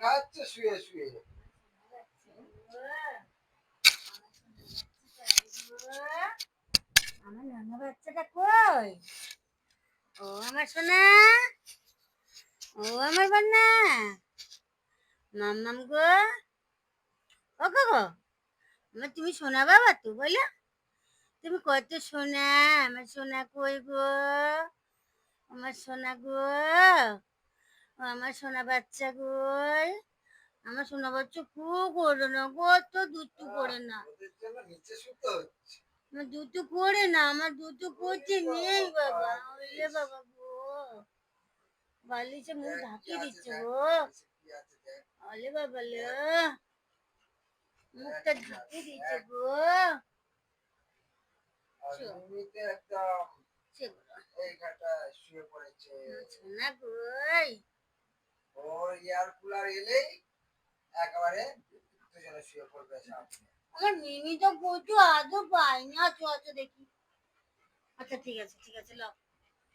খাচ্ছে, শুয়ে শুয়ে। আমার নানা বাচ্চাটা কই? ও আমার সোনা? ও আমার বান্না মাম্মাম গো? ও গো গো, আমার তুমি সোনা বাবা তো বলো। তুমি কত সোনা? আমার সোনা কই গো? আমার সোনা গো? ও আমার সোনা বাচ্চা গই আমার সোনা বাচ্চা খুব করে না কত দুষ্টু করে না। আমার দুটো করে না আমার দুটো করতে নেই বাবা। ওলে বাবা গো। বালিশে মুখ দেখ, কি ঢাকিয়ে দিচ্ছে গো। ওলে বাবা লে। মুখটা ঢাকিয়ে দিচ্ছে গো। এই ঘাটা শুয়ে পড়েছে। গই ওর এয়ার কুলার এলেই একেবারে দুজনে শুয়ে পড়বে আমার মিমি তো প্রচুর পাই না আচ্ছা আচ্ছা দেখি। আচ্ছা ঠিক আছে ঠিক আছে, লাও।